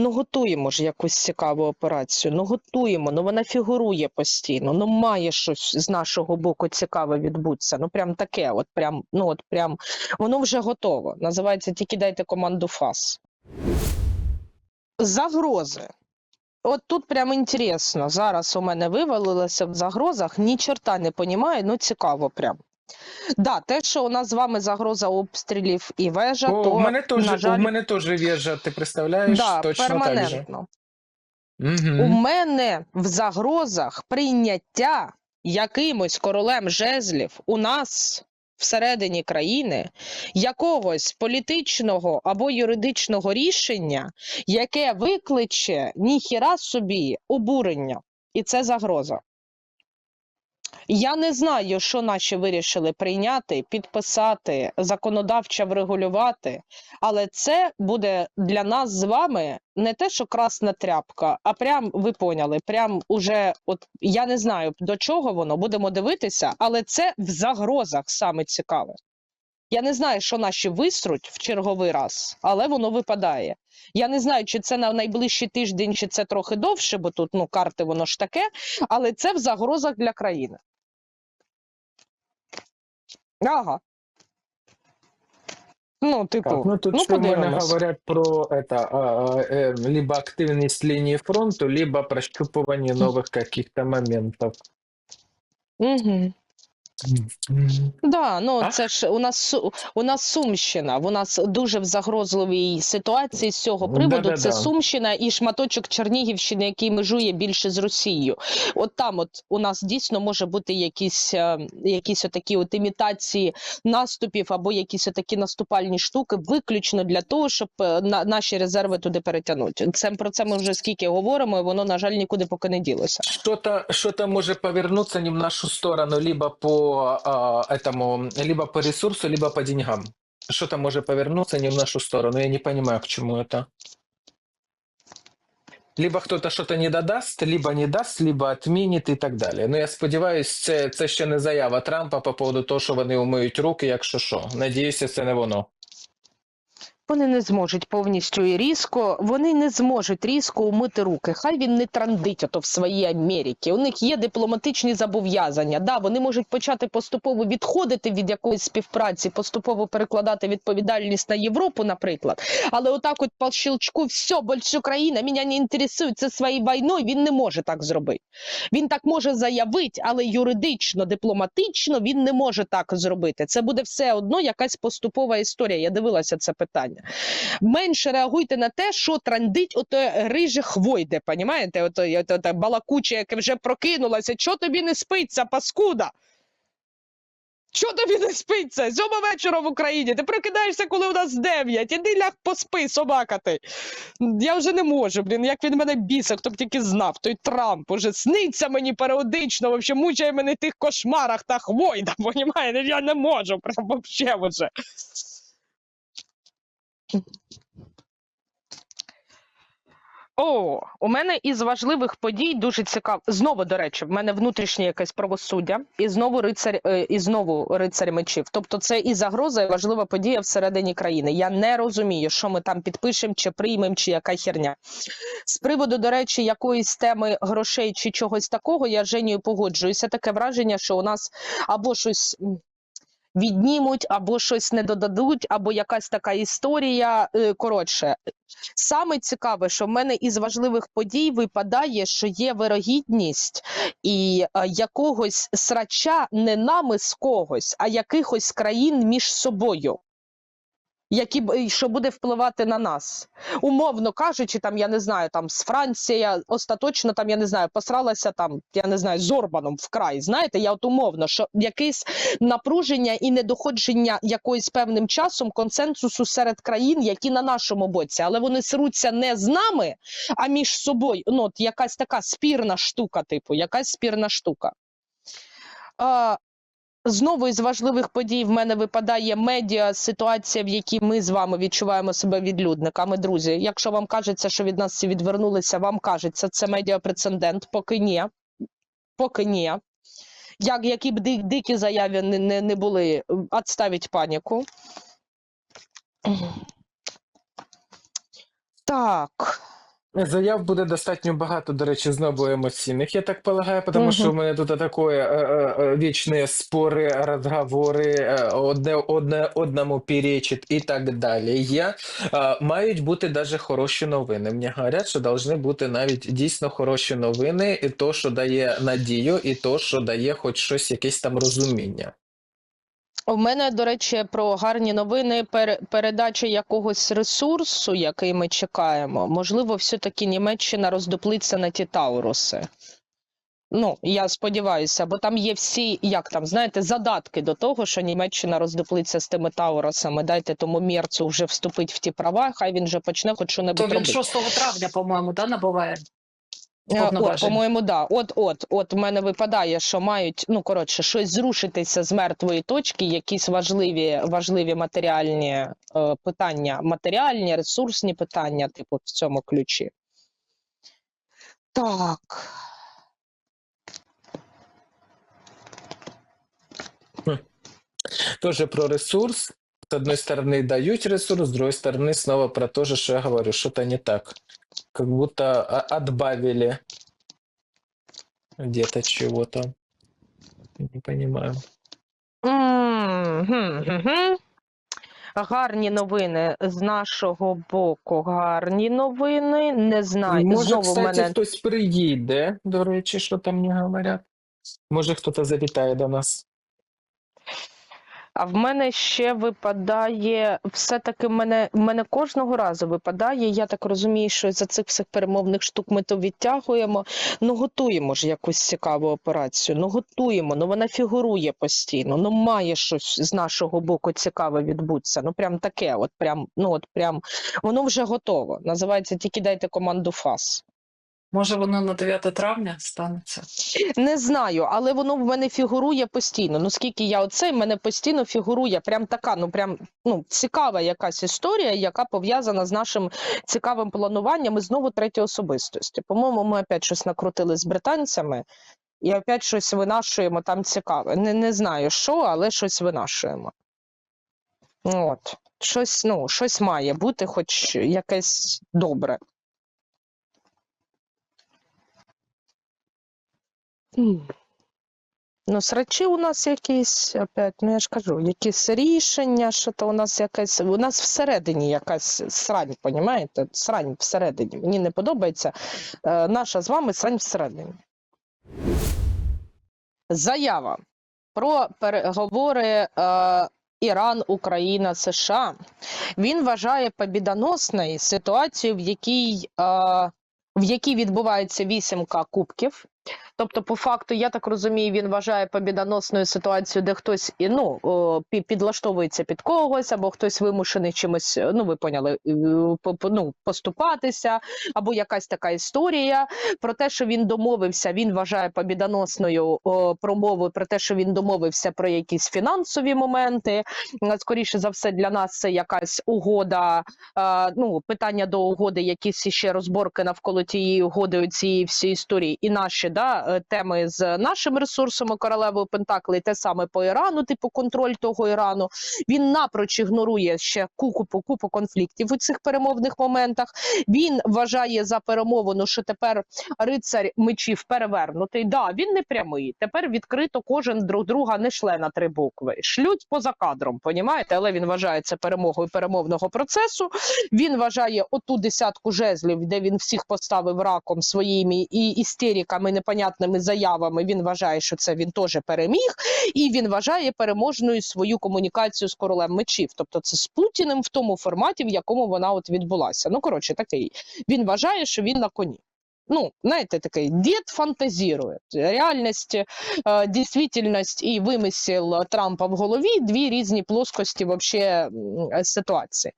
Ну готуємо ж якусь цікаву операцію. Ну готуємо. Ну вона фігурує постійно. Ну має щось з нашого боку цікаве відбутися. Ну прям таке, от прям, ну от прям воно вже готово. Називається тільки дайте команду ФАС. Загрози. От тут прям інтересно. Зараз у мене вивалилося в загрозах, ні чорта не понімаю, ну цікаво прям. Да, те, що у нас з вами загроза обстрілів і вежа, О, то у мене теж, на жаль, у мене теж вежа, ти представляєш? да, Точно так же. перманентно. У Угу. мене в загрозах прийняття якимось королем жезлів у нас всередині країни якогось політичного або юридичного рішення, яке викличе ніхіра собі обурення. І це загроза. Я не знаю, що наші вирішили прийняти, підписати, законодавчо врегулювати, але це буде для нас з вами не те, що красна тряпка, а прям ви поняли, прям уже, от я не знаю до чого воно, будемо дивитися, але це в загрозах саме цікаве. Я не знаю, що наші висруть в черговий раз, але воно випадає. Я не знаю, чи це на найближчий тиждень, чи це трохи довше, бо тут ну карти воно ж таке, але це в загрозах для країни. Ага. Ну, типу, Так, ну тут ну мене говорять про это, а, а, э, либо активність лінії фронту, либо прощупування нових каких-то моментів. Угу. Да, ну А? це ж у нас Су- у нас Сумщина. У нас дуже в загрозливій ситуації з цього приводу. Це Да-да-да. Сумщина і шматочок Чернігівщини, який межує більше з Росією. От там, от у нас дійсно може бути якісь, е, якісь отакі от імітації наступів або якісь отакі наступальні штуки, виключно для того, щоб е, на, наші резерви туди перетягнути. Це про це ми вже скільки говоримо, і воно на жаль нікуди поки не ділося. Что-то что може повернуться не в нашу сторону, либо по этому, либо по ресурсу, либо по деньгам. Что-то может повернуться не в нашу сторону. Я не понимаю, к чему это. Либо хтось что-то не додасть, либо не дасть, либо отменит, і так далі. Ну я сподіваюся, це, це ще не заява Трампа по поводу того, що вони умиють руки, якщо що. Надіюся, це не воно. Вони не зможуть повністю і різко, вони не зможуть різко умити руки. Хай він не трандить ото в своїй Америці. У них є дипломатичні зобов'язання. Да, вони можуть почати поступово відходити від якоїсь співпраці, поступово перекладати відповідальність на Європу, наприклад. Але отак, от по щелчку, все, більше Україна мене не інтересує, це своєю війною. Він не може так зробити. Він так може заявити, але юридично, дипломатично він не може так зробити. Це буде все одно якась поступова історія. Я дивилася це питання. Менше реагуйте на те, що трандить ото риже хвойде, понімаєте? Ото, ото, ото балакуче, яке вже прокинулося. Чого тобі не спиться, паскуда? Чого тобі не спиться? Сьома вечора в Україні. Ти прокидаєшся, коли у нас дев'ять. Іди ляг поспи, собака ти. Я вже не можу, блін, як він мене бісить, хто б тільки знав. Той Трамп уже сниться мені періодично, вообще мучає мене в тих кошмарах та хвойда, понімаєте? Я не можу, прям вообще вже. О, у мене із важливих подій дуже цікаво. Знову, до речі, в мене внутрішнє якесь правосуддя, і знову рицар, е, і знову рицарь мечів. Тобто, це і загроза, і важлива подія всередині країни. Я не розумію, що ми там підпишемо, чи приймемо, чи яка херня. З приводу, до речі, якоїсь теми грошей чи чогось такого, я з Женєю погоджуюся. Таке враження, що у нас або щось. Віднімуть або щось не додадуть, або якась така історія. Е, Коротше, Саме цікаве, що в мене із важливих подій випадає, що є вирогідність і е, якогось срача не нами з когось, а якихось країн між собою. Які що буде впливати на нас, умовно кажучи, там я не знаю, там з Франція остаточно там я не знаю, посралася там, я не знаю, з Орбаном вкрай. Знаєте, я от умовно, що якесь напруження і недоходження якоюсь певним часом консенсусу серед країн, які на нашому боці, але вони сруться не з нами, а між собою. Ну, от якась така спірна штука, типу, якась спірна штука. А, Знову із важливих подій в мене випадає медіа ситуація, в якій ми з вами відчуваємо себе відлюдниками. Друзі, якщо вам кажеться, що від нас всі відвернулися, вам кажеться, це медіа прецедент, поки ні. Поки ні. Як, які б ди- дикі заяви не, не, не були, відставіть паніку. Так. Заяв буде достатньо багато, до речі, знову емоційних. Я так полагаю, тому Мгм. що в мене тут таке е, е, е, вічні спори, розговори, одне, одне одному перечить і так далі. Є, е, мають бути навіть хороші новини. Мені говорять, що повинні бути навіть дійсно хороші новини, і то, що дає надію, і то, що дає хоч щось, якесь там розуміння. У мене, до речі, про гарні новини пер- передача якогось ресурсу, який ми чекаємо. Можливо, все-таки Німеччина роздуплиться на ті Тауруси. Ну, я сподіваюся, бо там є всі, як там, знаєте, задатки до того, що Німеччина роздуплиться з тими Таурусами. Дайте тому Мерцу вже вступить в ті права, хай він вже почне хоч що-небудь То він робити. 6 травня, по-моєму, да, набуває. Е, От, по-моєму, да. От, от, от, в мене випадає, що мають, ну коротше, щось зрушитися з мертвої точки, якісь важливі, важливі матеріальні е, питання, матеріальні, ресурсні питання, типу, в цьому ключі. Так. Тоже про ресурс. С одной стороны дают ресурс, с другой стороны снова про то же, что я говорю, что-то не так. Как будто отбавили где-то чего-то. Не понимаю. Мгм. Гарні новини з нашого боку. Гарні новини. Не знаю. Може, Знову кстати, мене хтось приїде, до речі, що там мені говорять. Може, хтось завітає до нас. А в мене ще випадає, все-таки мене, в мене кожного разу випадає. Я так розумію, що за цих всіх перемовних штук ми то відтягуємо. Ну готуємо ж якусь цікаву операцію. Ну готуємо. Ну вона фігурує постійно. Ну має щось з нашого боку цікаве відбутися. Ну прям таке, от прям, ну от прям воно вже готово. Називається тільки дайте команду ФАС. Може, воно на 9 травня станеться. Не знаю, але воно в мене фігурує постійно. Ну скільки я оцей, в мене постійно фігурує прям така, ну прям ну цікава якась історія, яка пов'язана з нашим цікавим плануванням і знову треті особистості. По-моєму, ми опять щось накрутили з британцями і опять щось винашуємо там цікаве. Не, не знаю що, але щось винашуємо. От. Щось, ну, щось має бути, хоч якесь добре. Ну, срачі у нас якісь, опять, ну я ж кажу, якісь рішення, що то у нас якась, у нас всередині якась срань, понімаєте? Срань всередині. Мені не подобається е, наша з вами срань всередині. Заява про переговори е, Іран, Україна, США. Він вважає побідоносною ситуацію, в якій, е, в якій відбувається вісімка кубків. Тобто, по факту, я так розумію, він вважає побідоносною ситуацію, де хтось і ну підлаштовується під когось, або хтось вимушений чимось, е, ну ви поняли, е, ну, поступатися, або якась така історія. Про те, що він домовився, він вважає побідоносною промовою про те, що він домовився про якісь фінансові моменти. Е, Скоріше за все, для нас це якась угода. Ну, питання до угоди, якісь ще розборки навколо тієї угоди, цієї всієї історії, і наші да, е, теми з нашими ресурсами королевою Пентакли, те саме по Ірану, типу контроль того Ірану. Він напроч ігнорує ще купу купу конфліктів у цих перемовних моментах. Він вважає за перемовину, що тепер рицарь мечів перевернутий. Да, він не прямий. Тепер відкрито кожен друг друга не шле на три букви. Шлють поза кадром, понімаєте? Але він вважає це перемогою перемовного процесу. Він вважає оту десятку жезлів, де він всіх поставив раком своїми і істериками, непонятними заявами. Він вважає, що це він теж переміг, і він вважає переможною свою комунікацію з королем мечів. Тобто, це з Путіним в тому форматі, в якому вона от відбулася. Ну коротше, такий він вважає, що він на коні. Ну, знаєте, такий дід фантазірує. Реальність, е, дійсвітельність і вимисел Трампа в голові дві різні плоскості вообще ситуації.